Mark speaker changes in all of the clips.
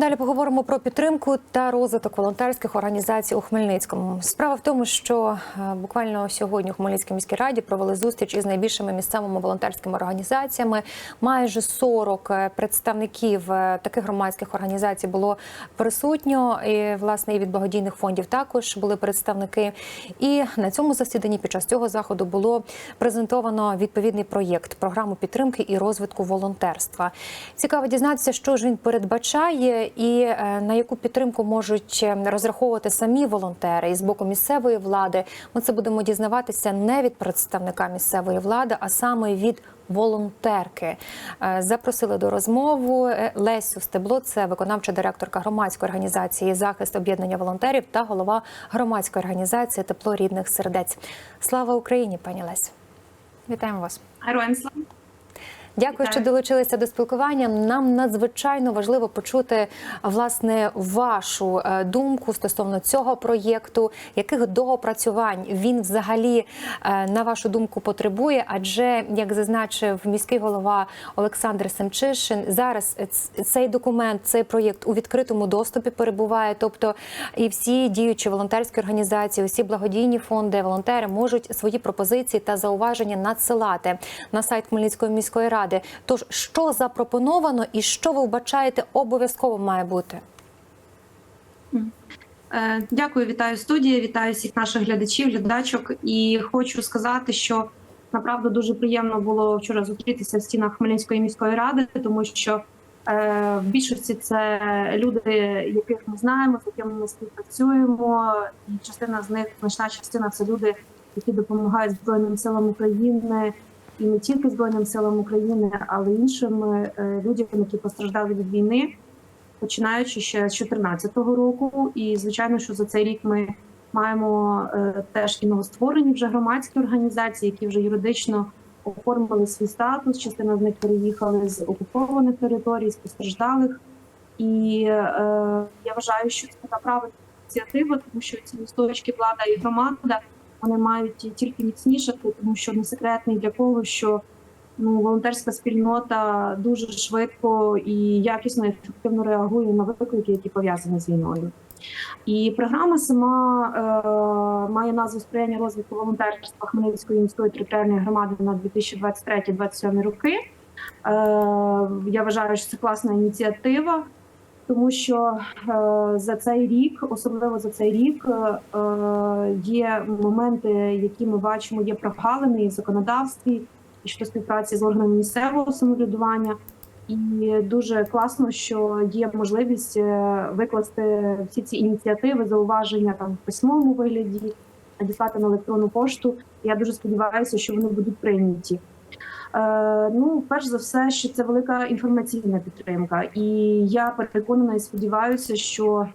Speaker 1: Далі поговоримо про підтримку та розвиток волонтерських організацій у Хмельницькому. Справа в тому, що е, буквально сьогодні у Хмельницькій міській раді провели зустріч із найбільшими місцевими волонтерськими організаціями. Майже 40 представників е, таких громадських організацій було присутньо. І власне і від благодійних фондів також були представники. І на цьому засіданні під час цього заходу було презентовано відповідний проєкт програму підтримки і розвитку волонтерства. Цікаво дізнатися, що ж він передбачає і е, на яку підтримку можуть е, розраховувати самі волонтери і з боку місцевої влади. Ми це будемо дізнаватися не від представника місцевої влади, а саме від волонтерки. Е, Запросили до розмови е, Лесю Стебло, це виконавча директорка громадської організації захист об'єднання волонтерів та голова громадської організації Тепло рідних сердець. Слава Україні, пані Лесь. Вітаємо вас.
Speaker 2: Героям слава.
Speaker 1: Дякую,
Speaker 2: Вітаю.
Speaker 1: що долучилися до спілкування. Нам надзвичайно важливо почути власне вашу е, думку стосовно цього проєкту, яких доопрацювань він взагалі е, на вашу думку потребує. Адже як зазначив міський голова Олександр Семчишин, зараз цей документ, цей проєкт у відкритому доступі перебуває. Тобто, і всі діючі волонтерські організації, усі благодійні фонди, волонтери можуть свої пропозиції та зауваження надсилати на сайт Хмельницької міської ради. Тож, що запропоновано і що ви вбачаєте обов'язково має бути?
Speaker 2: Е, Дякую, вітаю студія, вітаю всіх наших глядачів, глядачок. І хочу сказати, що направду дуже приємно було вчора зустрітися в стінах Хмельницької міської ради, тому що е, в більшості це люди, яких ми знаємо, з якими ми співпрацюємо. І частина з них, значна частина це люди, які допомагають Збройним силам України. І не тільки Збройним силам України, але й іншим е, людям, які постраждали від війни. починаючи ще з 2014 року. І звичайно, що за цей рік ми маємо е, теж і новостворені вже громадські організації, які вже юридично оформили свій статус. Частина з них переїхали з окупованих територій, з постраждалих. І е, я вважаю, що це така правильна ініціатива, тому що ці історички влада і громада вони мають тільки міцнішати, тому що не секретний для кого, що ну, волонтерська спільнота дуже швидко і якісно ефективно реагує на виклики, які пов'язані з війною. І програма сама е, має назву сприяння розвитку волонтерства Хмельницької міської територіальної громади на 2023-2027 роки. Е, я вважаю, що це класна ініціатива, тому що е, за цей рік, особливо за цей рік, е, є моменти, які ми бачимо, є прогалини і в законодавстві і щодо співпраці з органами місцевого самоврядування. І дуже класно, що є можливість е, викласти всі ці ініціативи, зауваження там в письмовому вигляді, надіслати на електронну пошту. Я дуже сподіваюся, що вони будуть прийняті. Е, ну, перш за все, що це велика інформаційна підтримка, і я переконана і сподіваюся, що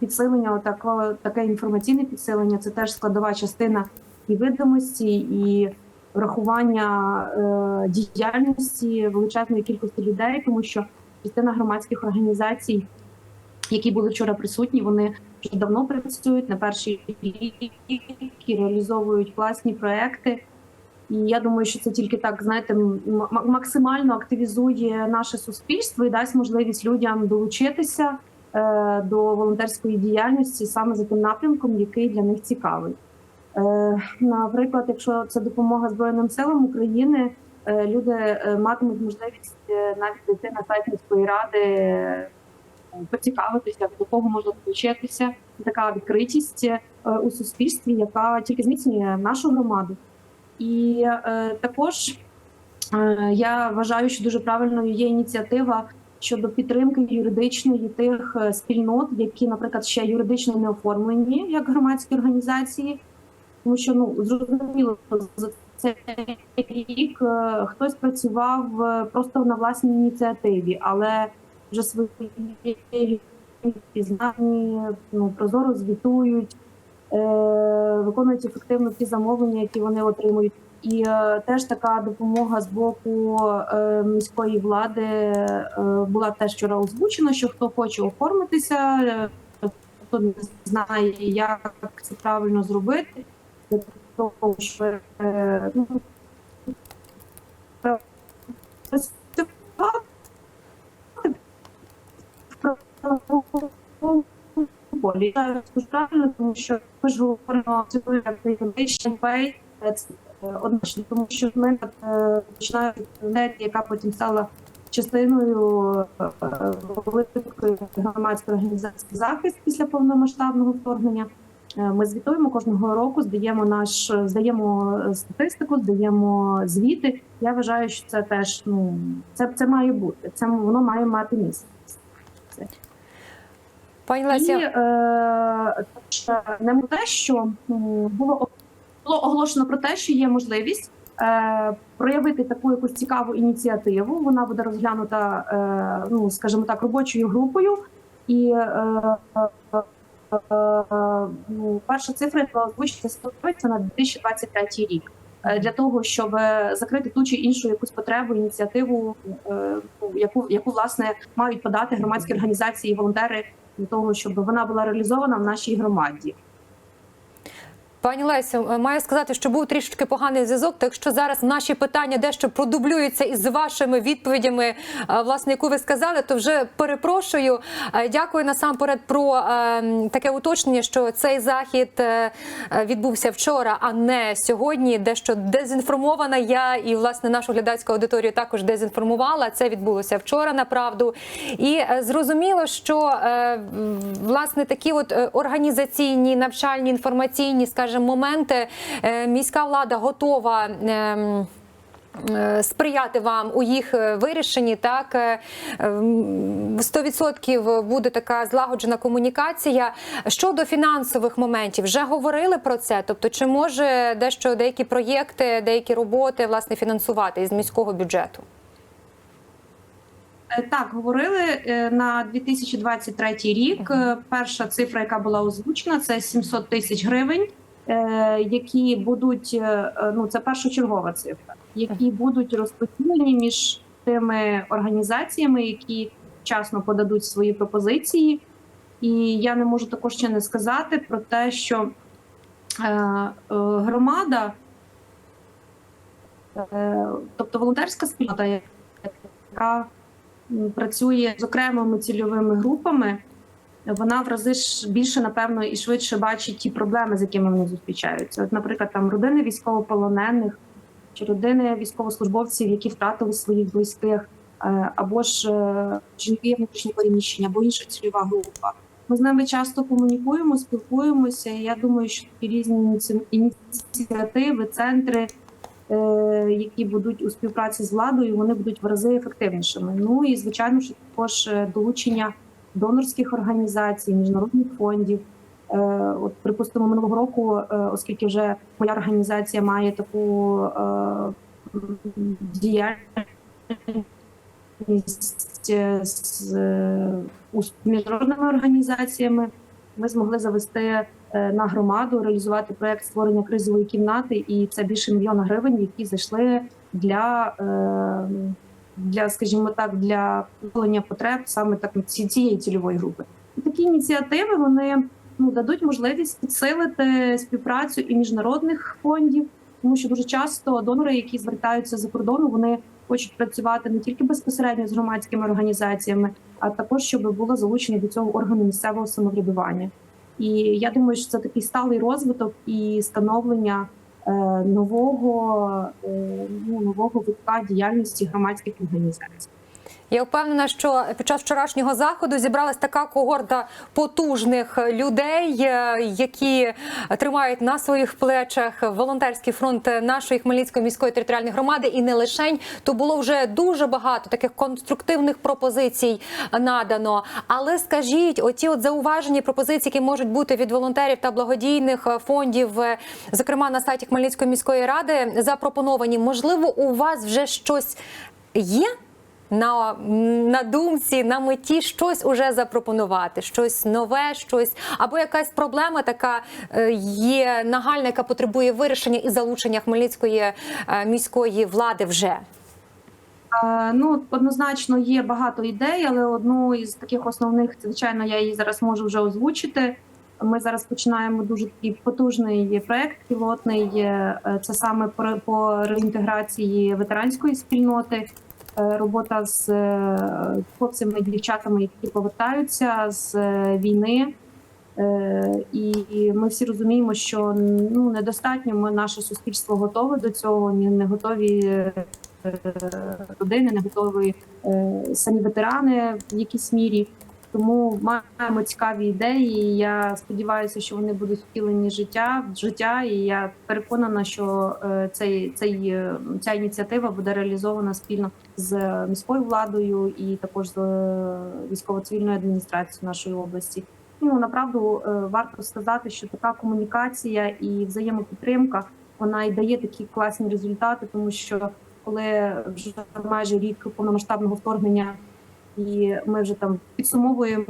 Speaker 2: підсилення, отако, таке інформаційне підсилення це теж складова частина і видимості, і врахування е, діяльності величезної кількості людей, тому що частина громадських організацій, які були вчора присутні, вони вже давно працюють на перший рік і реалізовують власні проекти. І я думаю, що це тільки так, знаєте, максимально активізує наше суспільство і дасть можливість людям долучитися е, до волонтерської діяльності саме за тим напрямком, який для них цікавий. Е, Наприклад, якщо це допомога Збройним силам України, е, люди матимуть можливість навіть зайти на сайт міської ради, поцікавитися, до кого можна долучитися. Така відкритість у суспільстві, яка тільки зміцнює нашу громаду. І е, також е, я вважаю, що дуже правильною є ініціатива щодо підтримки юридичної тих е, спільнот, які, наприклад, ще юридично не оформлені як громадські організації, тому що ну зрозуміло за цей рік е, хтось працював е, просто на власній ініціативі, але вже свої пізнані ну, прозоро звітують, виконують ефективно ті замовлення, які вони отримують. І е, теж така допомога з боку е, міської влади е, була теж вчора озвучена, що хто хоче оформитися, е, хто не знає, як це правильно зробити, того, щоб е, ну, полі. Дуже правильно, тому що ми ж говоримо пей, це е, тому що ми е, починаємо від яка потім стала частиною е, великої громадської організації захист після повномасштабного вторгнення. Е, Ми звітуємо кожного року, здаємо наш здаємо статистику, здаємо звіти. Я вважаю, що це теж ну це, це має бути. Це воно має мати місце.
Speaker 1: Пані
Speaker 2: І
Speaker 1: Леся,
Speaker 2: е, не те, що було було оголошено про те, що є можливість е, проявити таку якусь цікаву ініціативу. Вона буде розглянута, е, ну скажімо так, робочою групою. І е, е, е, ну, перша цифра, яка озвучиться, на 2023 рік. Е, Для того щоб е, закрити ту чи іншу якусь потребу, ініціативу, е, ну, яку яку власне мають подати громадські організації, волонтери того, щоб вона була реалізована в нашій громаді.
Speaker 1: Пані Лесю, е, маю сказати, що був трішечки поганий зв'язок. Так що зараз наші питання дещо продублюються із вашими відповідями, е, власне, яку ви сказали, то вже перепрошую. Е, Дякую насамперед про таке уточнення, що цей захід відбувся вчора, а не сьогодні. Дещо дезінформована я і власне нашу глядацьку аудиторію також дезінформувала. Це відбулося вчора, направду. І зрозуміло, що власне такі от організаційні, навчальні, інформаційні, скажімо, моменти е, міська влада готова. ем, е, Сприяти вам у їх е, вирішенні, так е, ем, 100% буде така злагоджена комунікація. Щодо фінансових моментів, вже говорили про це. Тобто, чи може дещо деякі проєкти, деякі роботи власне фінансувати із міського бюджету?
Speaker 2: Так, говорили на 2023 рік. Перша цифра, яка була озвучена, це 700 тисяч гривень, які будуть е, е, ну це першочергова цифра, які будуть розподілені між тими організаціями, які вчасно подадуть свої пропозиції. І я не можу також ще не сказати про те, що е, е, громада, е, тобто волонтерська спільнота, яка працює з окремими цільовими групами, вона в рази ж більше, напевно, і швидше бачить ті проблеми, з якими вони зустрічаються. От, наприклад, там родини військовополонених чи родини військовослужбовців, які втратили своїх близьких, е, або ж е, жінки внутрішньо переміщення, або інша цільова група. Ми з ними часто комунікуємо, спілкуємося. І я думаю, що такі різні ініціативи, центри, е, які будуть у співпраці з владою, вони будуть в рази ефективнішими. Ну і звичайно, що також долучення донорських організацій, міжнародних фондів. Е, От, припустимо, минулого року, е, оскільки вже моя організація має таку е, діяльність з міжнародними організаціями, ми змогли завести на громаду, реалізувати проект створення кризової кімнати, і це більше мільйона гривень, які зайшли для, для скажімо так, для задоволення потреб саме так цієї цільової групи. І такі ініціативи вони ну дадуть можливість підсилити співпрацю і міжнародних фондів, тому що дуже часто донори, які звертаються за кордону, вони хочуть працювати не тільки безпосередньо з громадськими організаціями, а також щоб було залучено до цього органи місцевого самоврядування. І я думаю, що це такий сталий розвиток і становлення нового е, ну, нового витка діяльності громадських організацій.
Speaker 1: Я впевнена, що під час вчорашнього заходу зібралась така когорта потужних людей, е, які тримають на своїх плечах волонтерський фронт нашої Хмельницької міської територіальної громади, і не лишень то було вже дуже багато таких конструктивних пропозицій надано. Але скажіть, оті от зауважені пропозиції, які можуть бути від волонтерів та благодійних фондів, е, зокрема на сайті Хмельницької міської ради, запропоновані. Можливо, у вас вже щось є? На, на думці, на меті щось уже запропонувати, щось нове, щось або якась проблема така е, є нагальна, яка потребує вирішення і залучення Хмельницької е, міської влади вже.
Speaker 2: Е, Ну, однозначно є багато ідей, але одну із таких основних, звичайно, я її зараз можу вже озвучити. Ми зараз починаємо дуже такий потужний проект пілотний. Це саме по реінтеграції ветеранської спільноти. Е, робота з е, хлопцями дівчатами, які повертаються з е, війни. І ми всі розуміємо, що ну недостатньо. Ми наше суспільство готове до цього. Не готові родини, не готові самі ветерани в якійсь мірі. Тому маємо цікаві ідеї. і Я сподіваюся, що вони будуть втілені життя в життя. І я переконана, що е, цей, цей е, ця ініціатива буде реалізована спільно з міською владою і також з е, військово-цивільною адміністрацією нашої області. Ну направду е, варто сказати, що така комунікація і взаємопідтримка вона і дає такі класні результати, тому що коли вже майже рік повномасштабного вторгнення, і ми вже там підсумовуємо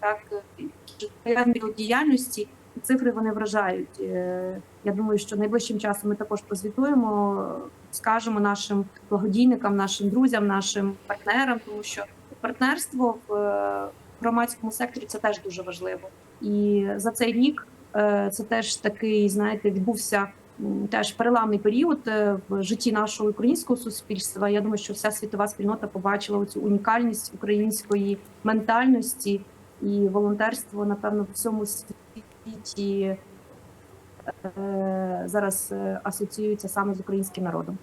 Speaker 2: так діяльності. Цифри вони вражають. Е, Я думаю, що найближчим часом ми також прозвітуємо, скажемо нашим благодійникам, нашим друзям, нашим партнерам, тому що партнерство в е, громадському секторі це теж дуже важливо. І за цей рік е, це теж такий, знаєте, відбувся теж переламний період е, в житті нашого українського суспільства. Я думаю, що вся світова спільнота побачила цю унікальність української ментальності і волонтерство, напевно, в всьому світі е, зараз е, асоціюється саме з українським народом.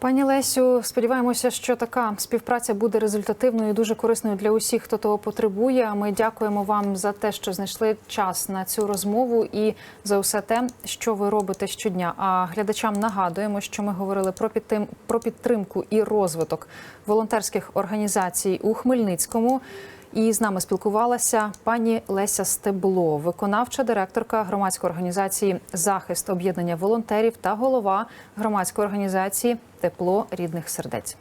Speaker 3: Пані Лесю, сподіваємося, що така співпраця буде результативною і дуже корисною для усіх, хто того потребує. Ми дякуємо вам за те, що знайшли час на цю розмову і за усе те, що ви робите щодня. А глядачам нагадуємо, що ми говорили про підтим про підтримку і розвиток волонтерських організацій у Хмельницькому. І з нами спілкувалася пані Леся Стебло, виконавча директорка громадської організації Захист об'єднання волонтерів та голова громадської організації Тепло рідних сердець.